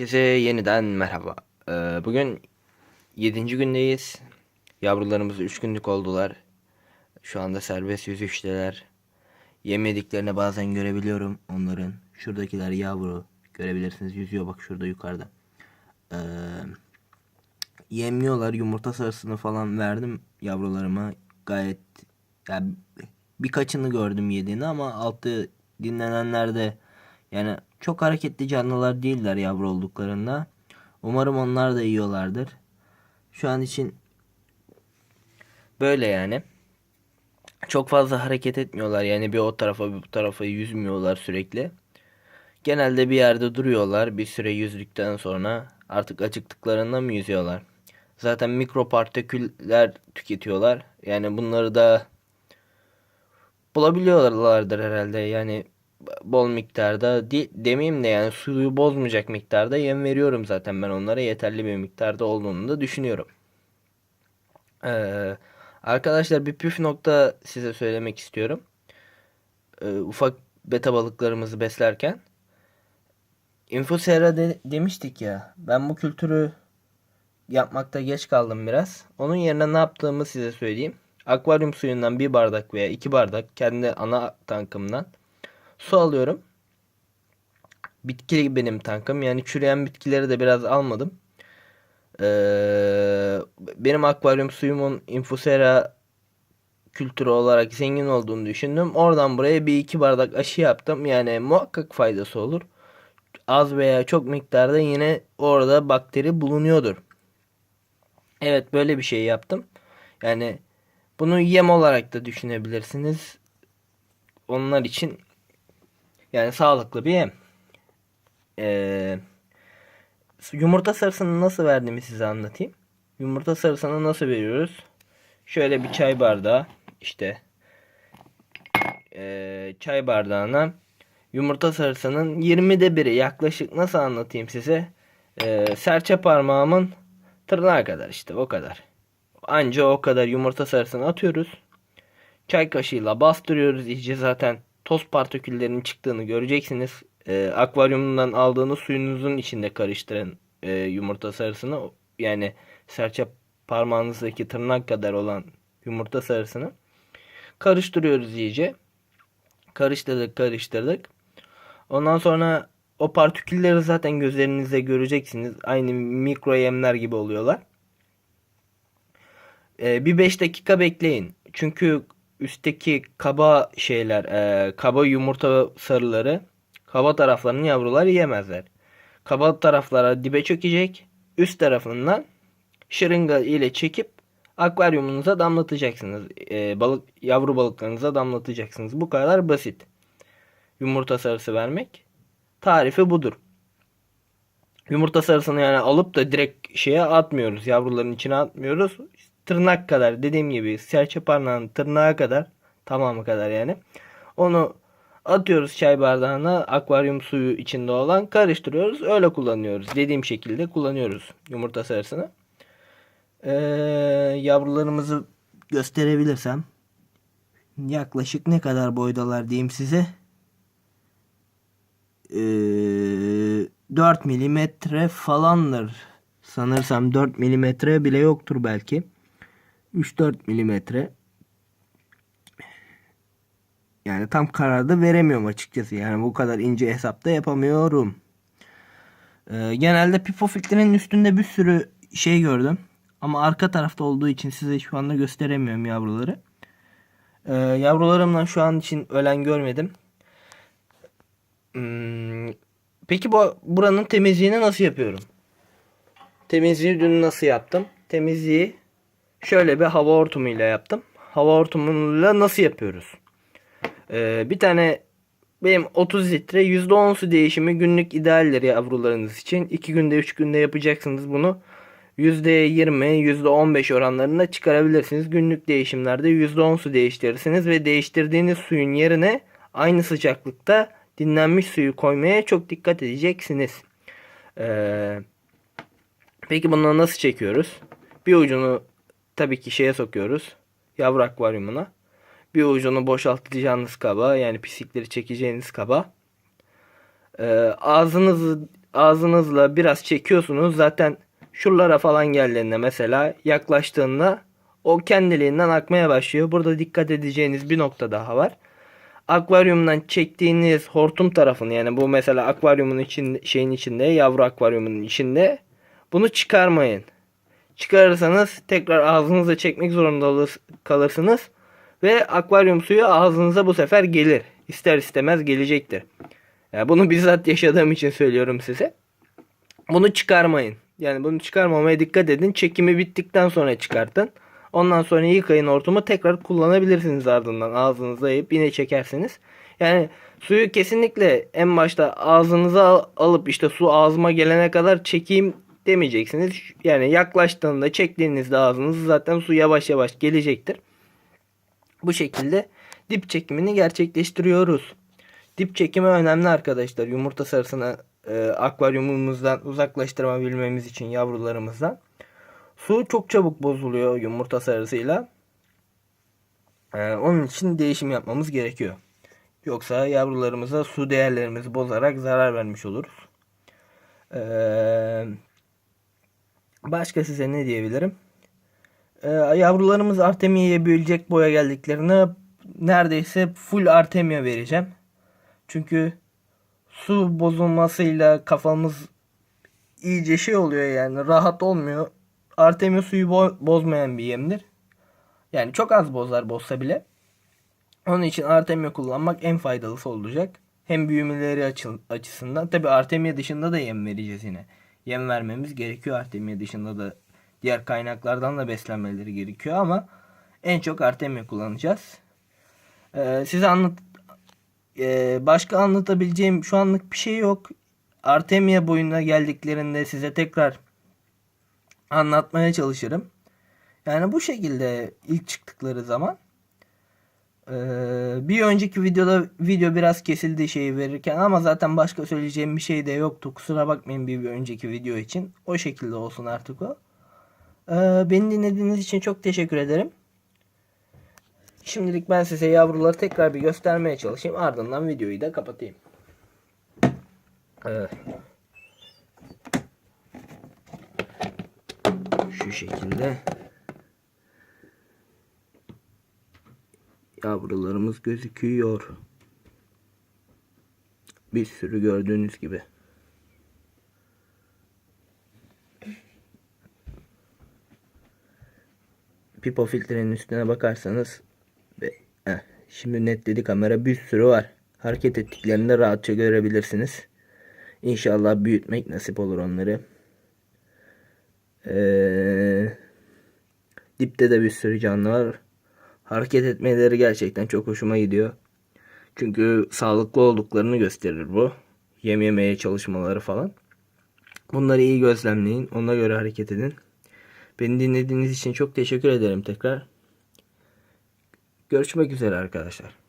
Herkese yeniden merhaba. Ee, bugün 7. gündeyiz. Yavrularımız 3 günlük oldular. Şu anda serbest yüzüşteler. Yemediklerini bazen görebiliyorum onların. Şuradakiler yavru. Görebilirsiniz yüzüyor bak şurada yukarıda. Ee, yemliyorlar. Yumurta sarısını falan verdim yavrularıma. Gayet yani birkaçını gördüm yediğini ama altı dinlenenlerde yani çok hareketli canlılar değiller yavru olduklarında. Umarım onlar da yiyorlardır. Şu an için böyle yani. Çok fazla hareket etmiyorlar. Yani bir o tarafa bir bu tarafa yüzmüyorlar sürekli. Genelde bir yerde duruyorlar. Bir süre yüzdükten sonra artık acıktıklarında mı yüzüyorlar? Zaten mikropartiküller tüketiyorlar. Yani bunları da bulabiliyorlardır herhalde. Yani bol miktarda de, demeyeyim de yani suyu bozmayacak miktarda yem veriyorum zaten ben onlara yeterli bir miktarda olduğunu da düşünüyorum. Ee, arkadaşlar bir püf nokta size söylemek istiyorum. Ee, ufak beta balıklarımızı beslerken Infosera de, demiştik ya ben bu kültürü yapmakta geç kaldım biraz. Onun yerine ne yaptığımı size söyleyeyim. Akvaryum suyundan bir bardak veya iki bardak kendi ana tankımdan su alıyorum. Bitki benim tankım. Yani çürüyen bitkileri de biraz almadım. Ee, benim akvaryum suyumun infusera kültürü olarak zengin olduğunu düşündüm. Oradan buraya bir iki bardak aşı yaptım. Yani muhakkak faydası olur. Az veya çok miktarda yine orada bakteri bulunuyordur. Evet böyle bir şey yaptım. Yani bunu yem olarak da düşünebilirsiniz. Onlar için yani sağlıklı bir yem. Ee, yumurta sarısını nasıl verdiğimi size anlatayım. Yumurta sarısını nasıl veriyoruz? Şöyle bir çay bardağı işte ee, çay bardağına yumurta sarısının 20'de biri yaklaşık nasıl anlatayım size? Ee, serçe parmağımın tırnağı kadar işte o kadar. Anca o kadar yumurta sarısını atıyoruz. Çay kaşığıyla bastırıyoruz iyice zaten toz partiküllerinin çıktığını göreceksiniz. E, akvaryumundan aldığınız suyunuzun içinde karıştırın e, yumurta sarısını. Yani serçe parmağınızdaki tırnak kadar olan yumurta sarısını karıştırıyoruz iyice. Karıştırdık karıştırdık. Ondan sonra o partikülleri zaten gözlerinizle göreceksiniz. Aynı mikro yemler gibi oluyorlar. Ee, bir 5 dakika bekleyin. Çünkü üstteki kaba şeyler, e, kaba yumurta sarıları, kaba taraflarının yavruları yemezler. Kaba taraflara dibe çökecek. Üst tarafından şırınga ile çekip akvaryumunuza damlatacaksınız. E, balık yavru balıklarınıza damlatacaksınız. Bu kadar basit. Yumurta sarısı vermek. Tarifi budur. Yumurta sarısını yani alıp da direkt şeye atmıyoruz. Yavruların içine atmıyoruz tırnak kadar dediğim gibi serçe parmağının tırnağı kadar tamamı kadar yani. Onu atıyoruz çay bardağına akvaryum suyu içinde olan karıştırıyoruz. Öyle kullanıyoruz. Dediğim şekilde kullanıyoruz yumurta sarısını. Ee, yavrularımızı gösterebilirsem yaklaşık ne kadar boydalar diyeyim size. Ee, 4 milimetre falandır. Sanırsam 4 milimetre bile yoktur belki. 3-4 milimetre. Yani tam kararda veremiyorum açıkçası. Yani bu kadar ince hesapta yapamıyorum. Ee, genelde pipo filtrenin üstünde bir sürü şey gördüm. Ama arka tarafta olduğu için size şu anda gösteremiyorum yavruları. Ee, yavrularımdan şu an için ölen görmedim. Hmm, peki bu buranın temizliğini nasıl yapıyorum? Temizliği dün nasıl yaptım? Temizliği şöyle bir hava hortumuyla yaptım. Hava hortumuyla nasıl yapıyoruz? Ee, bir tane benim 30 litre %10 su değişimi günlük idealdir yavrularınız için. 2 günde 3 günde yapacaksınız bunu. %20 %15 oranlarında çıkarabilirsiniz. Günlük değişimlerde %10 su değiştirirsiniz ve değiştirdiğiniz suyun yerine aynı sıcaklıkta dinlenmiş suyu koymaya çok dikkat edeceksiniz. Ee, peki bunu nasıl çekiyoruz? Bir ucunu tabii ki şeye sokuyoruz. Yavru akvaryumuna. Bir ucunu boşaltacağınız kaba yani pislikleri çekeceğiniz kaba. Ee, ağzınızı ağzınızla biraz çekiyorsunuz. Zaten şuralara falan geldiğinde mesela yaklaştığında o kendiliğinden akmaya başlıyor. Burada dikkat edeceğiniz bir nokta daha var. Akvaryumdan çektiğiniz hortum tarafını yani bu mesela akvaryumun için şeyin içinde yavru akvaryumun içinde bunu çıkarmayın. Çıkarırsanız tekrar ağzınıza çekmek zorunda kalırsınız ve akvaryum suyu ağzınıza bu sefer gelir. İster istemez gelecektir. Ya bunu bizzat yaşadığım için söylüyorum size. Bunu çıkarmayın. Yani bunu çıkarmamaya dikkat edin. Çekimi bittikten sonra çıkartın. Ondan sonra yıkayın hortumu tekrar kullanabilirsiniz ardından ağzınıza yiyip yine çekersiniz. Yani suyu kesinlikle en başta ağzınıza al- alıp işte su ağzıma gelene kadar çekeyim demeyeceksiniz. Yani yaklaştığında çektiğinizde ağzınız zaten su yavaş yavaş gelecektir. Bu şekilde dip çekimini gerçekleştiriyoruz. Dip çekimi önemli arkadaşlar. Yumurta sarısını e, akvaryumumuzdan uzaklaştırabilmemiz için yavrularımızdan. Su çok çabuk bozuluyor yumurta sarısıyla. E, onun için değişim yapmamız gerekiyor. Yoksa yavrularımıza su değerlerimizi bozarak zarar vermiş oluruz. E, başka size ne diyebilirim? E, yavrularımız Artemia'ya büyüyecek boya geldiklerinde neredeyse full Artemia vereceğim. Çünkü su bozulmasıyla kafamız iyice şey oluyor yani rahat olmuyor. Artemia suyu bo- bozmayan bir yemdir. Yani çok az bozar bozsa bile. Onun için Artemia kullanmak en faydalısı olacak. Hem büyümeleri açı- açısından. Tabi Artemia dışında da yem vereceğiz yine. Yem vermemiz gerekiyor Artemia dışında da. Diğer kaynaklardan da beslenmeleri gerekiyor ama en çok Artemia kullanacağız. Ee, size anlat ee, başka anlatabileceğim şu anlık bir şey yok. Artemia boyuna geldiklerinde size tekrar anlatmaya çalışırım. Yani bu şekilde ilk çıktıkları zaman bir önceki videoda video biraz kesildi şeyi verirken ama zaten başka söyleyeceğim bir şey de yoktu. Kusura bakmayın bir, bir önceki video için. O şekilde olsun artık o. Ee, beni dinlediğiniz için çok teşekkür ederim. Şimdilik ben size yavruları tekrar bir göstermeye çalışayım. Ardından videoyu da kapatayım. Evet. Şu şekilde. Yavrularımız gözüküyor. Bir sürü gördüğünüz gibi. Pipo filtrenin üstüne bakarsanız ve heh, şimdi netledi kamera bir sürü var. Hareket ettiklerinde rahatça görebilirsiniz. İnşallah büyütmek nasip olur onları. Ee, dipte de bir sürü canlı var. Hareket etmeleri gerçekten çok hoşuma gidiyor. Çünkü sağlıklı olduklarını gösterir bu. Yem yemeye çalışmaları falan. Bunları iyi gözlemleyin. Ona göre hareket edin. Beni dinlediğiniz için çok teşekkür ederim tekrar. Görüşmek üzere arkadaşlar.